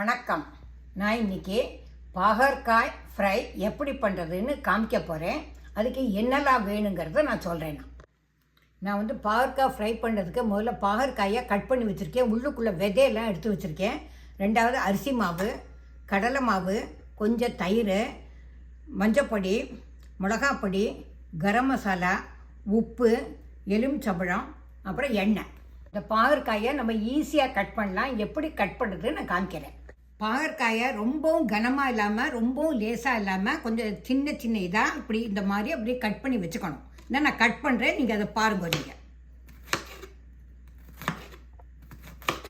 வணக்கம். நான் இன்றைக்கி பாகற்காய் ஃப்ரை எப்படி பண்ணுறதுன்னு காமிக்க போகிறேன் அதுக்கு என்னெல்லாம் வேணுங்கிறத நான் சொல்கிறேன் நான் நான் வந்து பாகற்காய் ஃப்ரை பண்ணுறதுக்கு முதல்ல பாகற்காயை கட் பண்ணி வச்சுருக்கேன். உள்ளுக்குள்ளே விதையெல்லாம் எடுத்து வச்சுருக்கேன். ரெண்டாவது அரிசி மாவு கடலை மாவு கொஞ்சம் தயிர் மஞ்சப்பொடி மிளகாப்பொடி கரம் மசாலா உப்பு எலுமிச்சம்பழம் அப்புறம் எண்ணெய். இந்த பாகற்காயை நம்ம ஈஸியாக கட் பண்ணலாம். எப்படி கட் பண்ணுறதுன்னு நான் காமிக்கிறேன். பாகற்காயை ரொம்பவும் கனமாக இல்லாமல் ரொம்பவும் லேசாக இல்லாமல் கொஞ்சம் சின்ன சின்ன இதாக இப்படி இந்த மாதிரி அப்படியே கட் பண்ணி வச்சுக்கணும். இல்லை நான் கட் பண்ணுறேன் நீங்கள் அதை பாருங்க நீங்கள்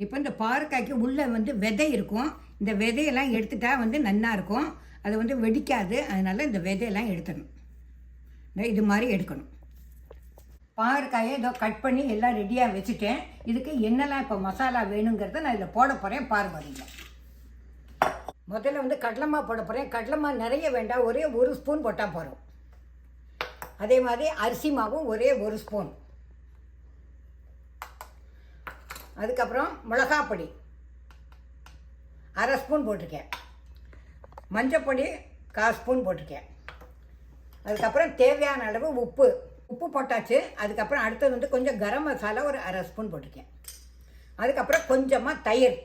இப்போ இந்த பாகற்காய்க்கு உள்ளே வந்து விதை இருக்கும். இந்த விதையெல்லாம் எடுத்துட்டா வந்து நன்னா இருக்கும். அது வந்து வெடிக்காது. அதனால் இந்த விதையெல்லாம் எடுத்துடணும். இந்த இது மாதிரி எடுக்கணும். பாகற்காயை இதோ கட் பண்ணி எல்லாம் ரெடியாக வச்சுட்டேன். இதுக்கு என்னெல்லாம் இப்போ மசாலா வேணுங்கிறத நான் இதில் போட போகிறேன் பாருங்க நீங்கள் முதல்ல வந்து கடலைமா போட போகிறேன் கடலைமா நிறைய வேண்டாம். ஒரே ஒரு ஸ்பூன் போட்டால் போதும். அதே மாதிரி அரிசி மாவும் ஒரே ஒரு ஸ்பூன். அதுக்கப்புறம் மிளகாப்பொடி அரை ஸ்பூன் போட்டிருக்கேன். மஞ்சப்பொடி கால் ஸ்பூன் போட்டிருக்கேன். அதுக்கப்புறம் தேவையான அளவு உப்பு. உப்பு போட்டாச்சு. அதுக்கப்புறம் அடுத்தது வந்து கொஞ்சம் கரம் மசாலா ஒரு அரை ஸ்பூன் போட்டிருக்கேன். அதுக்கப்புறம் கொஞ்சமாக தயிர்.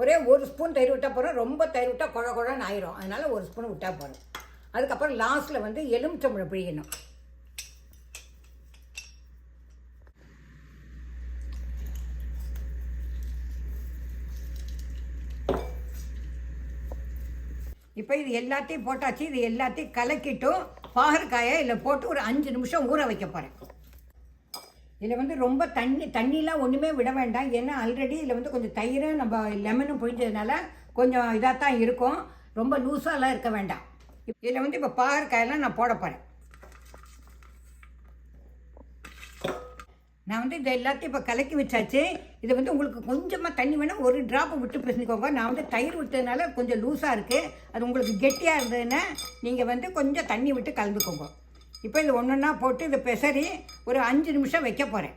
ஒரே ஒரு ஸ்பூன் தயிர் விட்டால் போகிறோம் ரொம்ப தயிர் விட்டால் குழ குழன்னு ஆயிரும். அதனால் ஒரு ஸ்பூன் விட்டால் போகிறோம் அதுக்கப்புறம் லாஸ்ட்டில் வந்து எலுமிச்சம்பழம் பிழியணும். இப்போ இது எல்லாத்தையும் போட்டாச்சு. இது எல்லாத்தையும் கலக்கிட்டும். பாகற்காயை இல்லை போட்டு ஒரு அஞ்சு நிமிஷம் ஊற வைக்க போகிறேன் இதில் வந்து ரொம்ப தண்ணி தண்ணிலாம் ஒன்றுமே விட வேண்டாம். ஏன்னா ஆல்ரெடி இதில் வந்து கொஞ்சம் தயிரும் நம்ம லெமனும் பிழிஞ்சதுனால கொஞ்சம் இதாக தான் இருக்கும். ரொம்ப லூஸாலாம் இருக்க வேண்டாம். இதில் வந்து இப்போ பாகற்காயெல்லாம் நான் போட போகிறேன் நான் வந்து இதை எல்லாத்தையும் இப்போ கலக்கி வச்சாச்சு. இது வந்து உங்களுக்கு கொஞ்சமாக தண்ணி வேணால் ஒரு ட்ராப்பை விட்டு பிசைஞ்சுக்கோங்க. நான் வந்து தயிர் விட்டதுனால கொஞ்சம் லூஸாக இருக்குது அது உங்களுக்கு கெட்டியாக இருந்ததுன்னா நீங்கள் வந்து கொஞ்சம் தண்ணி விட்டு கலந்துக்கோங்க. இப்போ இது ஒன்று ஒன்றா போட்டு இதை பெசரி ஒரு அஞ்சு நிமிஷம் வைக்க போகிறேன்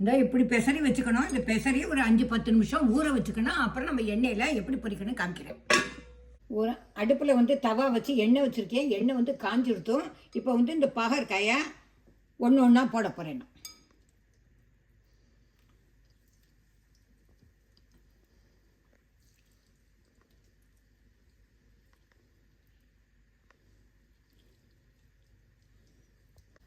இந்த இப்படி பெசரி வச்சுக்கணும். இந்த பெசரி ஒரு அஞ்சு பத்து நிமிஷம் ஊற வச்சுக்கணும். அப்புறம் நம்ம எண்ணெயில் எப்படி பொறிக்கணும் காமிக்கிறேன். ஒரு அடுப்பில் வந்து தவா வச்சு எண்ணெய் வச்சுருக்கேன். எண்ணெய் வந்து காஞ்சிருத்தும். இப்போ வந்து இந்த பகற்காயை ஒன்று ஒன்றா போட போகிறேன் நான்.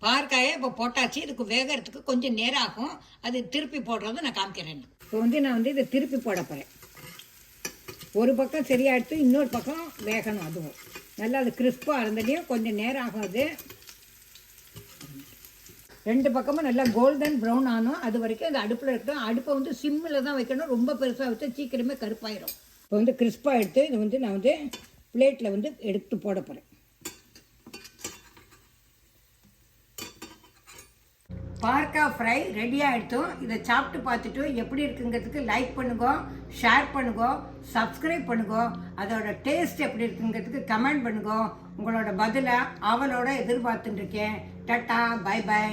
பாற்காயை இப்போ போட்டாச்சு. இதுக்கு வேகிறதுக்கு கொஞ்சம் நேரம் ஆகும் அது திருப்பி போடுறது நான் காமிக்கிறேன். இப்போ வந்து நான் வந்து இதை திருப்பி போட போகிறேன் ஒரு பக்கம் சரியாக எடுத்து இன்னொரு பக்கம் வேகணும் அதுவும். நல்லா அது கிறிஸ்பாக இருந்ததையும் கொஞ்சம் நேரம் ஆகும் அது. ரெண்டு பக்கமும் நல்லா கோல்டன் ப்ரௌன் ஆனும். அது வரைக்கும் அது அடுப்பில் இருக்கட்டும். அடுப்பை வந்து சிம்மில் தான் வைக்கணும். ரொம்ப பெருசாக வச்சு சீக்கிரமே கருப்பாயிரும். இப்போ வந்து கிறிஸ்பாக எடுத்து இது வந்து நான் வந்து பிளேட்டில் வந்து எடுத்து போட போகிறேன் பார்க்கா ஃப்ரை ரெடியாக எடுத்தோம் இதை சாப்பிட்டு பார்த்துட்டு எப்படி இருக்குங்கிறதுக்கு லைக் பண்ணுங்க ஷேர் பண்ணுங்க சப்ஸ்கிரைப் பண்ணுங்க. அதோட டேஸ்ட் எப்படி இருக்குங்கிறதுக்கு கமெண்ட் பண்ணுங்க. உங்களோட பதிலை அவளோட எதிர்பார்த்துட்டு இருக்கேன். Ta-ta by by